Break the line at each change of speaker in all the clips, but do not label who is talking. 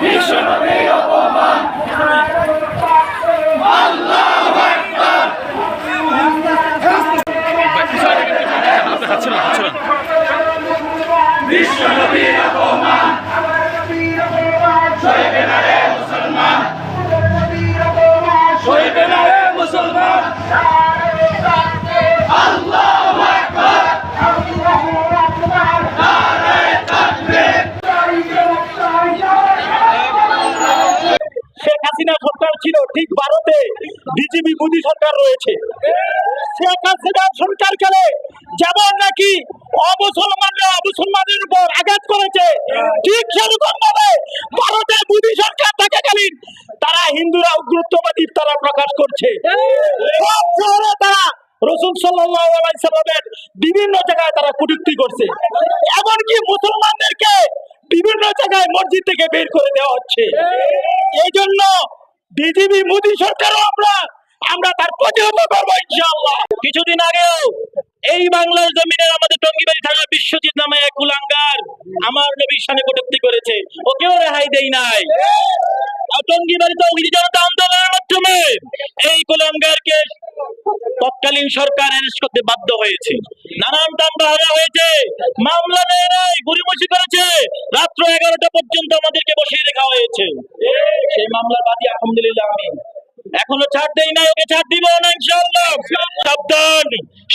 বিশ্বনবীর অপমান আল্লাহু আকবার বিশ্বনবীর অপমান বিজেপি মোদী সরকার রয়েছে। শেখ হাসিনার সরকারকালে যেমন নাকি অমুসলমানরা মুসলমানের উপর আঘাত করেছে, ঠিক সেরকম ভাবে ভারতে মোদী সরকার থাকাকালীন তারা হিন্দুরা উগ্রত্ববাদী তারা প্রকাশ করছে। সব শহরে তারা রসুল সাল্লামের বিভিন্ন জায়গায় তারা কটূক্তি করছে। এমনকি মুসলমানদেরকে বিভিন্ন জায়গায় মসজিদ থেকে বের করে দেওয়া হচ্ছে। এই জন্য বিজেপি মোদী সরকারও আমরা আমরা তার প্রতিহত করব ইনশাআল্লাহ। কিছুদিন আগেও এই বাংলার জমিনের আমাদের টঙ্গিবাড়ি থানা বিশ্বজিৎ নামে এক কুলাঙ্গার আমার নবীর সামনে কটূক্তি করেছে। ওকেও রেহাই দেই নাই। টঙ্গিবাড়িতে জনতা আন্দোলনের মাধ্যমে এই কুলাঙ্গারকে তৎকালীন সরকার অ্যারেস্ট করতে বাধ্য হয়েছে। নানান হারা হয়েছে। মামলা নেয় নাই গড়িমসি করেছে। রাত্র এগারোটা পর্যন্ত আমাদেরকে বসিয়ে রেখা হয়েছে। সেই মামলার বাদী আলহামদুলিল্লাহ আমি। এখনও ছাড় দেই না ওকে ছাড় দিব না ইনশাআল্লাহ। সাবধান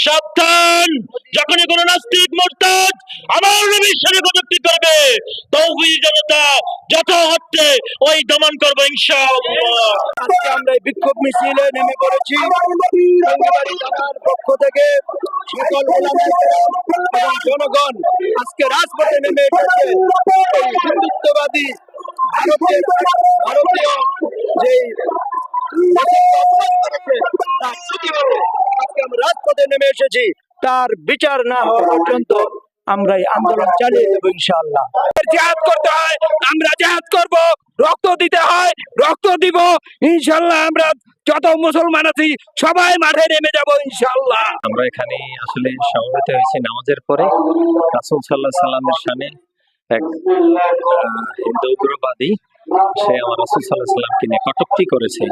সাবধান। যখনই কোনো নাস্তিক মোরতাদ আমার নবীর সাথে কটূক্তি করবে জনতা যত হচ্ছে ওই দমন করব ইনশাআল্লাহ।
আজকে আমরা এই বিক্ষোভ মিছিলে নেমে পড়েছি। পক্ষ থেকে সকল জনগণ আজকে রাজপথে নেমে এসেছে। হিন্দুত্ববাদী ভারতীয় আজকে আমরা রাজপথে নেমে এসেছি। তার বিচার না হওয়া পর্যন্ত আমরা এই আন্দোলন চালিয়ে দেবো ইনশাআল্লাহ। জেহাদ করতে হয়, আমরা জেহাদ করব, রক্ত দিতে হয়, রক্ত দিব ইনশাল্লাহ আমরা যত মুসলমান আছি, সবাই মাঠে নেমে যাব ইনশাল্লাহ
আমরা এখানে আসলে সমবেত হয়েছি নামাজের পরে। রাসুল সাল্লাহ সাল্লামের সামনে এক হিন্দু উগ্রবাদী সে আমার রাসুল সাল্লাহ সাল্লামকে নিয়ে কটূক্তি করেছে।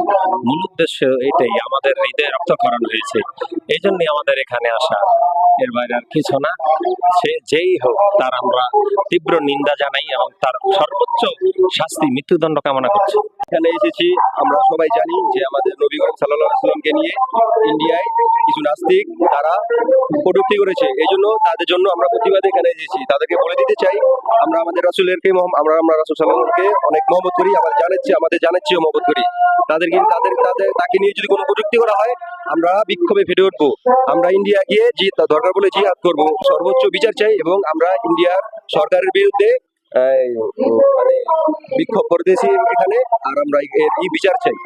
মূল উদ্দেশ্য এটাই, আমাদের হৃদয় রক্তকরণ হয়েছে। এই আমাদের এখানে আসা। এর বাইরে আর কিছু না। সে যেই হোক, তার আমরা তীব্র নিন্দা জানাই এবং তার সর্বোচ্চ শাস্তি, মৃত্যুদণ্ড কামনা করছি।
এখানে এসেছি, আমরা সবাই জানি যে আমাদের নবী করিম সাল্লাল্লাহু সাল্লামকে নিয়ে ইন্ডিয়ায় কিছু নাস্তিক তারা কটূক্তি করেছে। এই জন্য তাদের জন্য আমরা প্রতিবাদে এখানে এসেছি। তাদেরকে বলে দিতে চাই, আমরা আমাদের রাসূলেরকে আমরা আমরা রাসূল সাল্লাল্লাহুকে অনেক মহব্বত করি আবার জানাচ্ছি আমাদের জানাচ্ছিও মহব্বত করি। তাদেরকে তাদের তাদের তাকে নিয়ে যদি কোনো কটূক্তি করা হয়, আমরা বিক্ষোভে ফেটে উঠবো। আমরা ইন্ডিয়া গিয়ে জি দরকার বলে জিহাদ করব। সর্বোচ্চ বিচার চাই এবং আমরা ইন্ডিয়ার সরকারের বিরুদ্ধে এই, মানে বিক্ষোভ করতেছি এখানে আর আমরা এর ই বিচার চাই।